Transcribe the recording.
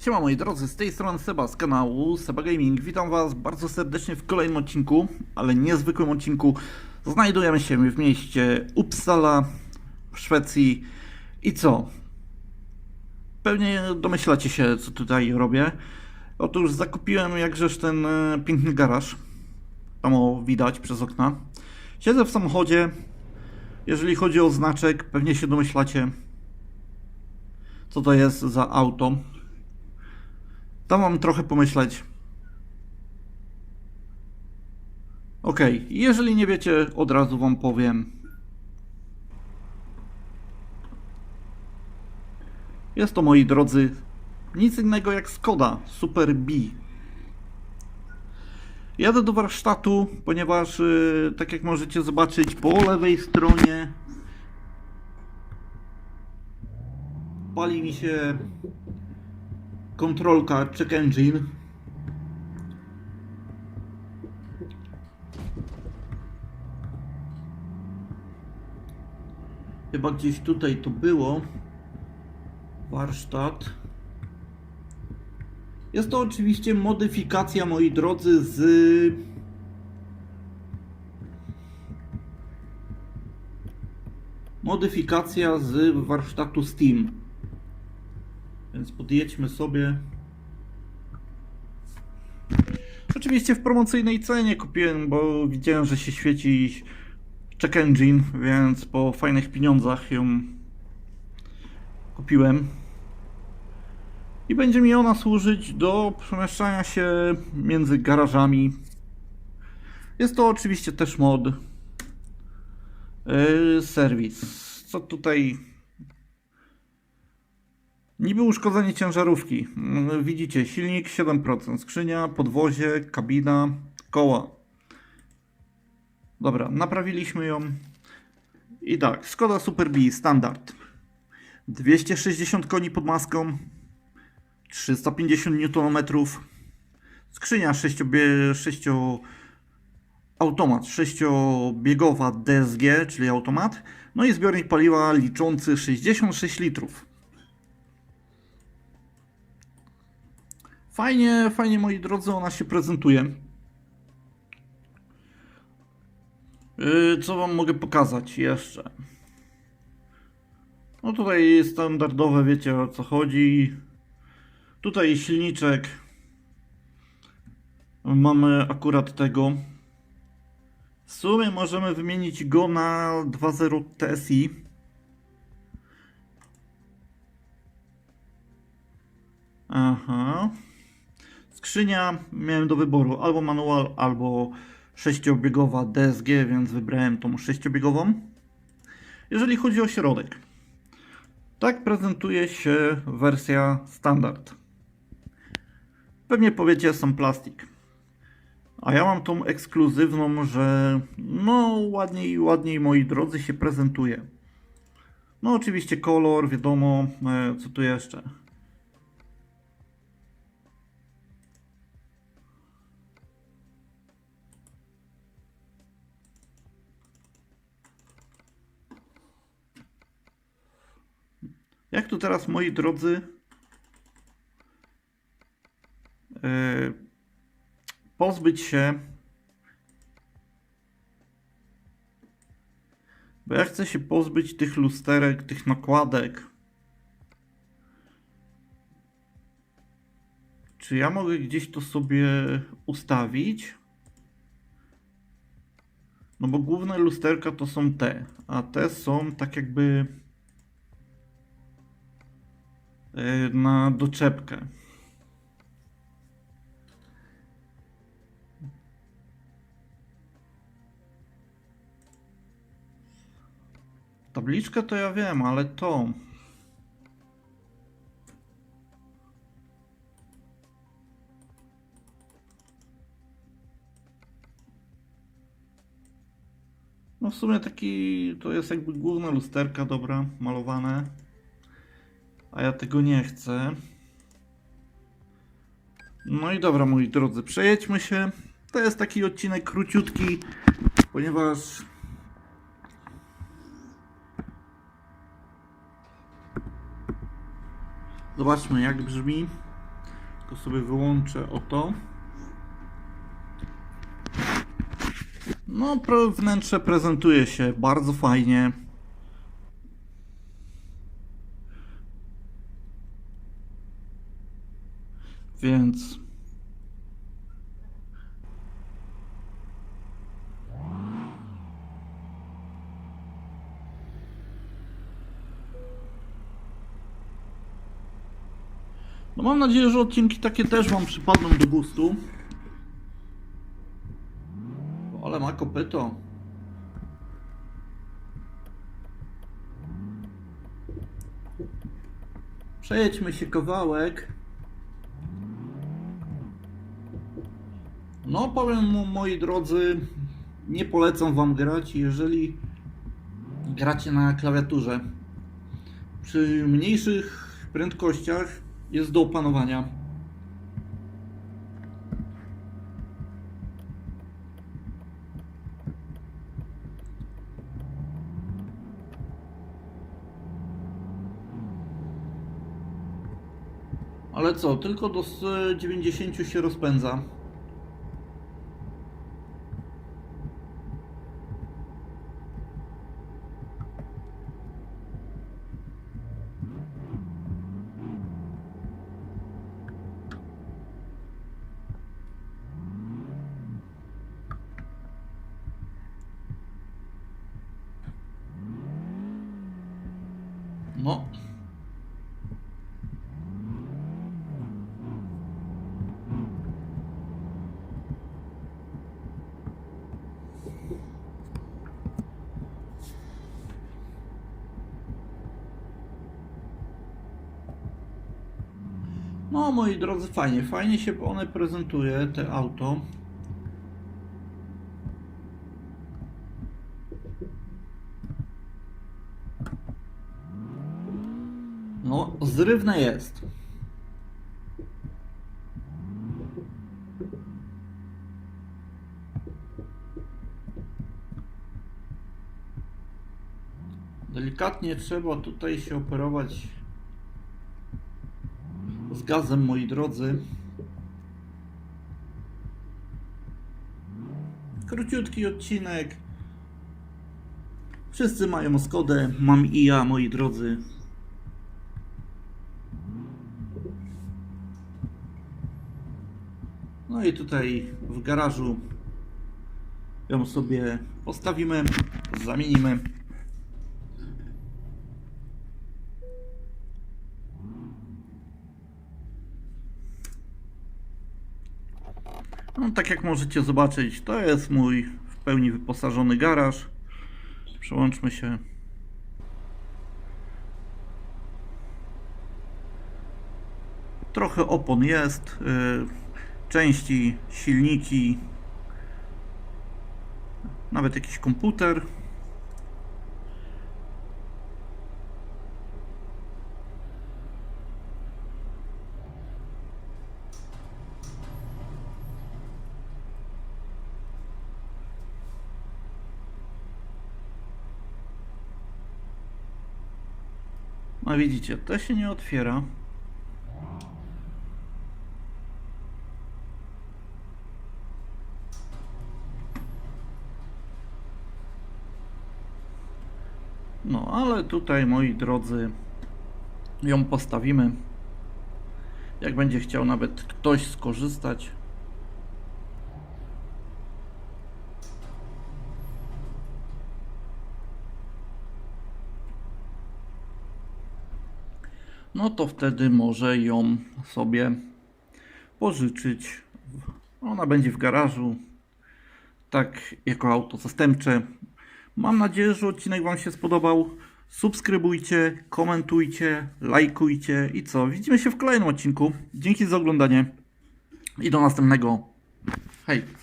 Siema moi drodzy, z tej strony Seba z kanału Seba Gaming. Witam was bardzo serdecznie w kolejnym odcinku, ale niezwykłym odcinku. Znajdujemy się w mieście Uppsala w Szwecji. I co? Pewnie domyślacie się, co tutaj robię. Otóż zakupiłem jakżeż ten e, piękny garaż. Tam o widać przez okna. Siedzę w samochodzie. Jeżeli chodzi o znaczek, pewnie się domyślacie, co to jest za auto. Tam mam trochę pomyśleć. Okej, jeżeli nie wiecie, od razu wam powiem. Jest to, moi drodzy, nic innego jak Skoda Super B. Jadę do warsztatu, ponieważ, yy, tak jak możecie zobaczyć, po lewej stronie pali mi się kontrolka check engine. Chyba gdzieś tutaj to było. Warsztat. Jest to oczywiście modyfikacja, moi drodzy, z modyfikacja z warsztatu Steam. Więc podjedźmy sobie. Oczywiście w promocyjnej cenie kupiłem, bo widziałem, że się świeci check engine, więc po fajnych pieniądzach ją kupiłem. I będzie mi ona służyć do przemieszczania się między garażami. Jest to oczywiście też mod. Yy, serwis. Co tutaj Niby uszkodzenie ciężarówki. Mm, Widzicie, silnik 7%, skrzynia, podwozie, kabina, koła. Dobra, naprawiliśmy ją. I tak, Skoda Super standard. 260 koni pod maską, 350 Nm. Skrzynia 6, 6 automat, 6-biegowa DSG, czyli automat. No i zbiornik paliwa liczący 66 litrów. Fajnie, fajnie moi drodzy, ona się prezentuje. Yy, co wam mogę pokazać jeszcze? No tutaj standardowe, wiecie o co chodzi. Tutaj silniczek. Mamy akurat tego. W sumie możemy wymienić go na 2.0 TSI. Aha. Skrzynia miałem do wyboru albo manual, albo sześciobiegowa DSG, więc wybrałem tą sześciobiegową. Jeżeli chodzi o środek, tak prezentuje się wersja standard. Pewnie powiecie, sam plastik. A ja mam tą ekskluzywną, że no ładniej, ładniej moi drodzy się prezentuje. No oczywiście kolor, wiadomo, e, co tu jeszcze. Jak tu teraz, moi drodzy, yy, pozbyć się. Bo ja chcę się pozbyć tych lusterek, tych nakładek. Czy ja mogę gdzieś to sobie ustawić? No bo główne lusterka to są te, a te są tak jakby na doczepkę. Tabliczkę to ja wiem, ale to. No w sumie taki to jest jakby główna lusterka, dobra, malowane. A ja tego nie chcę. No i dobra, moi drodzy, przejedźmy się. To jest taki odcinek króciutki, ponieważ Zobaczmy jak brzmi. Tylko sobie wyłączę o to. No, wnętrze prezentuje się bardzo fajnie. Więc No mam nadzieję, że odcinki takie też Wam przypadną do gustu. Ale ma kopyto. Przejedźmy się kawałek. No powiem mu, moi drodzy, nie polecam Wam grać, jeżeli gracie na klawiaturze. Przy mniejszych prędkościach jest do opanowania. Ale co, tylko do s- 90 się rozpędza. No. No, moi drodzy, fajnie, fajnie się one prezentuje, te auto. No, zrywne jest. Delikatnie trzeba tutaj się operować z gazem, moi drodzy. Króciutki odcinek. Wszyscy mają Skodę, mam i ja, moi drodzy. No i tutaj w garażu ją sobie postawimy, zamienimy. No, tak jak możecie zobaczyć, to jest mój w pełni wyposażony garaż. Przełączmy się. Trochę opon jest, y, części, silniki, nawet jakiś komputer. No widzicie, to się nie otwiera. No, ale tutaj, moi drodzy, ją postawimy. Jak będzie chciał nawet ktoś skorzystać. No to wtedy może ją sobie pożyczyć. Ona będzie w garażu. Tak, jako auto zastępcze. Mam nadzieję, że odcinek Wam się spodobał. Subskrybujcie, komentujcie, lajkujcie i co? Widzimy się w kolejnym odcinku. Dzięki za oglądanie i do następnego. Hej!